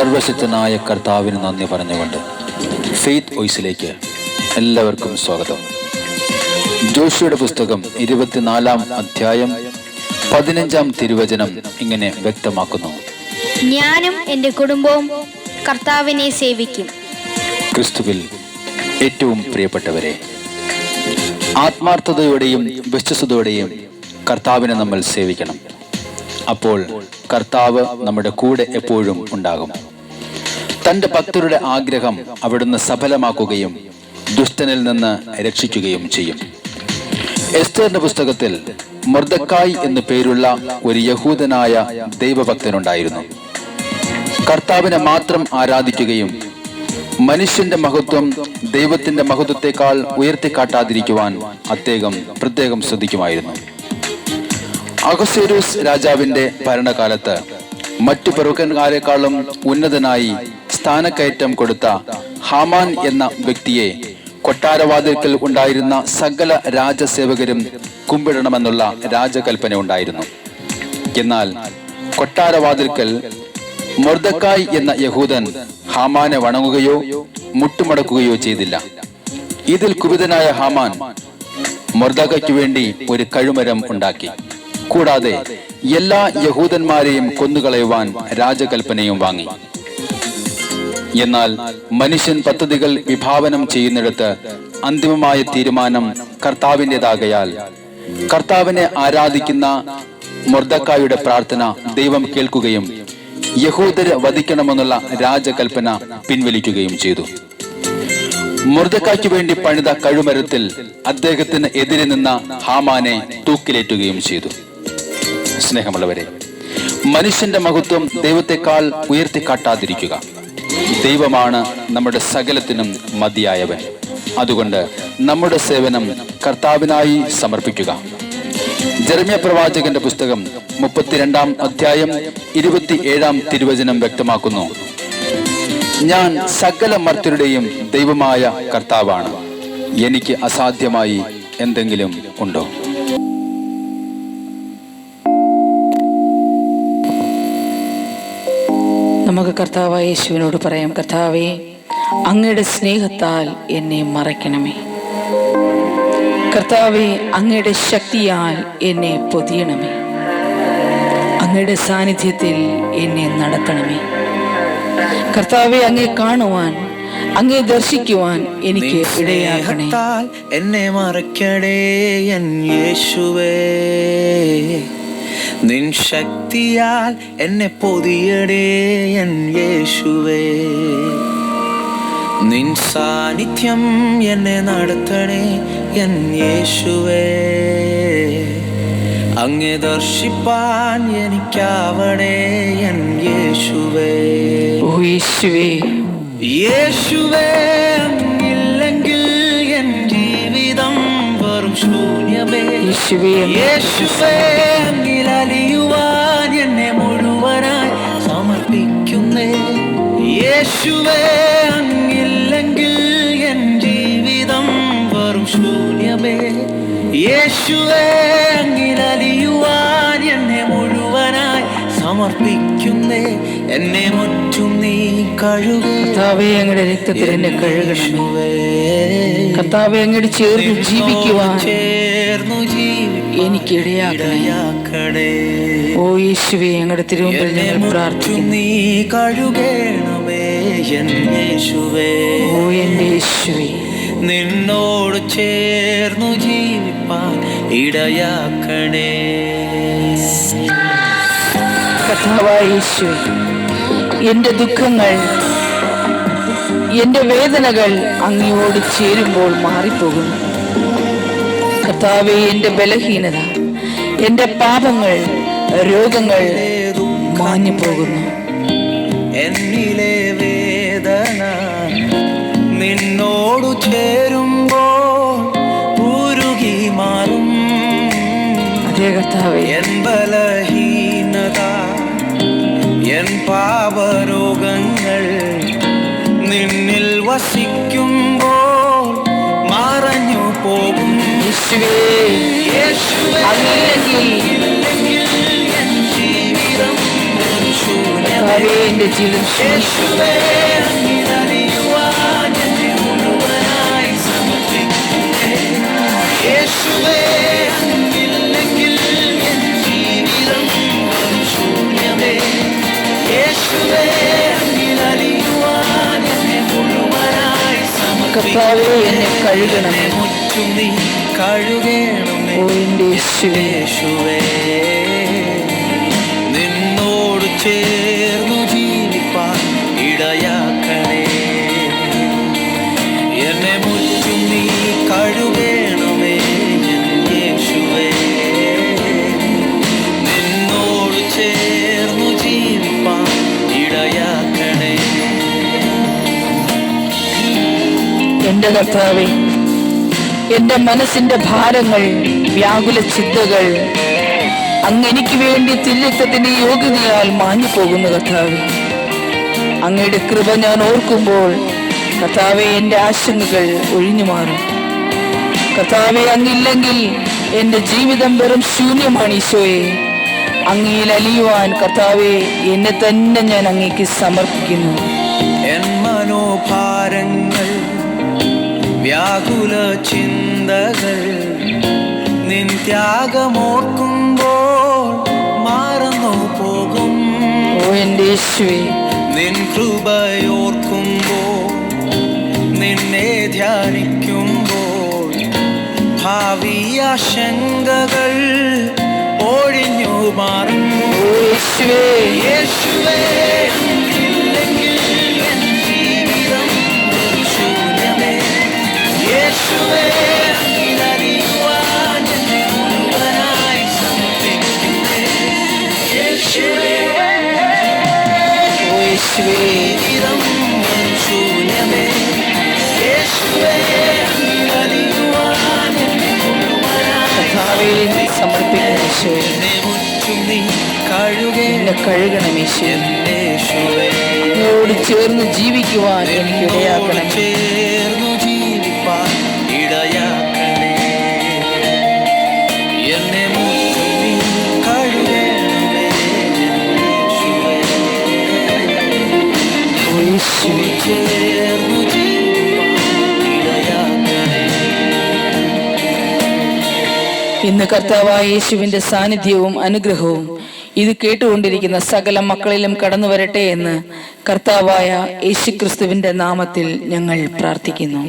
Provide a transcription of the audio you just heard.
സർവശക്തനായ കർത്താവിന് നന്ദി പറഞ്ഞുകൊണ്ട് ഫെയ്ത്ത് വോയിസിലേക്ക് എല്ലാവർക്കും സ്വാഗതം. ജോഷിയുടെ പുസ്തകം ഇരുപത്തിനാലാം അധ്യായം പതിനഞ്ചാം തിരുവചനം ഇങ്ങനെ വ്യക്തമാക്കുന്നു. ഞാനും എന്റെ കുടുംബവും കർത്താവിനെ സേവിക്കും. ക്രിസ്തുവിൽ ഏറ്റവും പ്രിയപ്പെട്ടവരെ ആത്മാർത്ഥതയോടെയും വിശ്വസതയോടെയും കർത്താവിനെ നമ്മൾ സേവിക്കണം. അപ്പോൾ കർത്താവ് നമ്മുടെ കൂടെ എപ്പോഴും ഉണ്ടാകും. തന്റെ ഭക്തരുടെ ആഗ്രഹം അവിടുന്ന് സഫലമാക്കുകയും ദുഷ്ടനിൽ നിന്ന് രക്ഷിക്കുകയും ചെയ്യും. എസ്തറിന്റെ പുസ്തകത്തിൽ മൃദക്കായ് എന്നു പേരുള്ള ഒരു യഹൂദനായ ദൈവഭക്തനുണ്ടായിരുന്നു. കർത്താവിനെ മാത്രം ആരാധിക്കുകയും മനുഷ്യന്റെ മഹത്വം ദൈവത്തിന്റെ മഹത്വത്തെക്കാൾ ഉയർത്തിക്കാട്ടാതിരിക്കുവാൻ അദ്ദേഹം പ്രത്യേകം ശ്രദ്ധിക്കുമായിരുന്നു. അഗസ്യൂസ് രാജാവിന്റെ ഭരണകാലത്ത് മറ്റു പ്രമുഖന്മാരെക്കാളും ഉന്നതനായി സ്ഥാനക്കയറ്റം കൊടുത്ത ഹാമാൻ എന്ന വ്യക്തിയെ കൊട്ടാരവാതിൽക്കൽ ഉണ്ടായിരുന്ന സകല രാജസേവകരും കുമ്പിടണമെന്നുള്ള രാജകൽപ്പന ഉണ്ടായിരുന്നു. എന്നാൽ കൊട്ടാരവാതിൽക്കൽ മൊർദക്കായ് എന്ന യഹൂദൻ ഹാമാനെ വണങ്ങുകയോ മുട്ടുമടക്കുകയോ ചെയ്തില്ല. ഇതിൽ കുപിതനായ ഹാമാൻ മൊർദക്കയ്ക്ക് വേണ്ടി ഒരു കഴുമരം ഉണ്ടാക്കി. കൂടാതെ എല്ലാ യഹൂദന്മാരെയും കൊന്നുകളയുവാൻ രാജകൽപ്പനയും വാങ്ങി. എന്നാൽ മനുഷ്യൻ പദ്ധതികൾ വിഭാവനം ചെയ്യുന്നിടത്ത് അന്തിമമായ തീരുമാനം കർത്താവിന്റെതാകയാൽ. കർത്താവിനെ ആരാധിക്കുന്ന മൊർദക്കായുടെ പ്രാർത്ഥന ദൈവം കേൾക്കുകയും യഹൂദരെ വധിക്കണമെന്നുള്ള രാജകൽപ്പന പിൻവലിക്കുകയും ചെയ്തു. മുർദക്കായ്ക്ക് വേണ്ടി പണിത കഴുമരത്തിൽ അദ്ദേഹത്തിന് എതിരെ നിന്ന ഹാമാനെ തൂക്കിലേറ്റുകയും ചെയ്തു. സ്നേഹമുള്ളവരെ മനുഷ്യന്റെ മഹത്വം ദൈവത്തെക്കാൾ ഉയർത്തിക്കാട്ടാതിരിക്കുക. ദൈവമാണ് നമ്മുടെ സകലത്തിനും മതിയായവൻ. അതുകൊണ്ട് നമ്മുടെ സേവനം കർത്താവിനായി സമർപ്പിക്കുക. ജെറമ്യ പ്രവാചകന്റെ പുസ്തകം മുപ്പത്തിരണ്ടാം അധ്യായം ഇരുപത്തി ഏഴാം തിരുവചനം വ്യക്തമാക്കുന്നു. ഞാൻ സകല മർത്തരുടെയും ദൈവമായ കർത്താവാണ്. എനിക്ക് അസാധ്യമായി എന്തെങ്കിലും ഉണ്ടോ? നമുക്ക് കർത്താവായ യേശുവിനോട് പറയാം കർത്താവേ അങ്ങയുടെ സ്നേഹത്താൽ എന്നെ മറയ്ക്കണമേ. കർത്താവെ അങ്ങയുടെ ശക്തിയാൽ എന്നെ പൊതിയണമേ. അങ്ങയുടെ സാന്നിധ്യത്തിൽ എന്നെ നടത്തണമേ. കർത്താവെ അങ്ങേ കാണുവാൻ അങ്ങേ ദർശിക്കുവാൻ എനിക്ക് ഇടയാകണേ എന്നെ മറക്കടേ എൻ യേശുവേ. നിൻ ശക്തിയാൽ എന്നെ പൊതിയടേ എൻ യേശുവേ. നിൻ സാന്നിധ്യം എന്നെ നടത്തണേ എൻ യേശുവേ. അങ്ങേ ദർശിപ്പാൻ എനിക്കാവണേ എൻ യേശുവേ. യേശുവേ. യേശുവേ. യേശുവേ യേശുവേ അങ്ങിലലിയുവാൻ എന്നെ മുഴുവനായി സമർപ്പിക്കുന്നേ. യേശുവേ അങ്ങില്ലെങ്കിൽ എൻ ജീവിതം വെറും ശൂന്യമേ. യേശുവേ അങ്ങിലലിയുവാൻ എന്നെ മുഴുവനായി സമർപ്പിക്കുന്നേ. എന്നെ മുറ്റും നീ കഴുകേ. കർത്താവെ അങ്ങയുടെ രക്തത്തിൽ എന്നെ കഴുകണമേ കർത്താവെ അങ്ങയുടെ ചേർന്ന് ജീവിക്കുവാൻ. ചേർന്നു എനിക്ക് ഇടയാക്കണേ ജീവിക്കടേ ഓ യേശുവെ ഞങ്ങളുടെ തിരുവമ്പിൽ ഞങ്ങൾ പ്രാർത്ഥിക്കുന്നു. നീ കഴുകേണമേ യേശുവേ. ഓ എന്റെ യേശുവേ. നിന്നോട് ചേർന്നു ജീവിപ്പാൻ ഇടയാക്കണേ. എന്റെ യേശുവേ എന്റെ ദുഃഖങ്ങൾ എന്റെ വേദനകൾ അങ്ങയോട് ചേരുമ്പോൾ മാറിപ്പോകുന്നു. കർത്താവെ എന്റെ ബലഹീനത എന്റെ പാപങ്ങൾ രോഗങ്ങൾ മാഞ്ഞു പോകുന്നു എന്നിലെ വേദന നിന്നോടു ചേരുമ്പോൾ ഉരുകി മാറും. അതേ കർത്താവെ. എൻ ബലഹീനത എൻ പാപരോഗങ്ങൾ നിന്നിൽ വസിക്കുമ്പോൾ അങ്ങിലറിയുവാൻ എന്നെ മുഴുവനായി കർത്താവേ എന്നെ കഴുകണമേ. മുറ്റും നീ കഴുകണമേ. യേശുവേ. നിന്നോട് ചേർന്നു ജീവിപ്പാൻ ഇടയാക്കണേ. എന്നെ മുറ്റും നീ കഴുകേണമേ യേശുവേ. നിന്നോട് ചേർന്നു ജീവിപ്പാൻ ഇടയാക്കണേ. എന്റെ കർത്താവേ എന്റെ മനസ്സിന്റെ ഭാരങ്ങൾ വ്യാകുല ചിന്തകൾ. അങ്ങ് എനിക്ക് വേണ്ടി തിരുത്തത്തിന്റെ യോഗ്യതയാൽ മാഞ്ഞു പോകുന്ന കഥാവ് അങ്ങയുടെ കൃപ ഞാൻ ഓർക്കുമ്പോൾ കർത്താവെ എന്റെ ആശങ്കകൾ ഒഴിഞ്ഞു മാറും. കർത്താവെ അങ്ങില്ലെങ്കിൽ എന്റെ ജീവിതം വെറും ശൂന്യമാണ് ഈശോയെ. അങ്ങയിൽ അലിയുവാൻ കർത്താവെ എന്നെ തന്നെ ഞാൻ അങ്ങേക്ക് സമർപ്പിക്കുന്നു. എൻ മനോഭാരങ്ങൾ വ്യാകുല ചിന്തകൾ നിൻ ത്യാഗമോർക്കുമ്പോൾ മറന്നു പോകും. ഓ യേശുവേ. നിൻ കൃപയോർക്കുമ്പോൾ നിന്നെ ധ്യാനിക്കുമ്പോൾ ഭാവി ആശങ്കകൾ ഒഴിഞ്ഞു മാറും. യേശുവേ. യേശുവേ. അങ്ങയോട് ചേർന്ന് ജീവിക്കുവാൻ എനിക്ക് ഇടയാക്കണം. ഇന്ന് കർത്താവായ യേശുവിന്റെ സാന്നിധ്യവും അനുഗ്രഹവും ഇത് കേട്ടുകൊണ്ടിരിക്കുന്ന സകല മക്കളിലും കടന്നു വരട്ടെ എന്ന് കർത്താവായ യേശുക്രിസ്തുവിന്റെ നാമത്തിൽ ഞങ്ങൾ പ്രാർത്ഥിക്കുന്നു.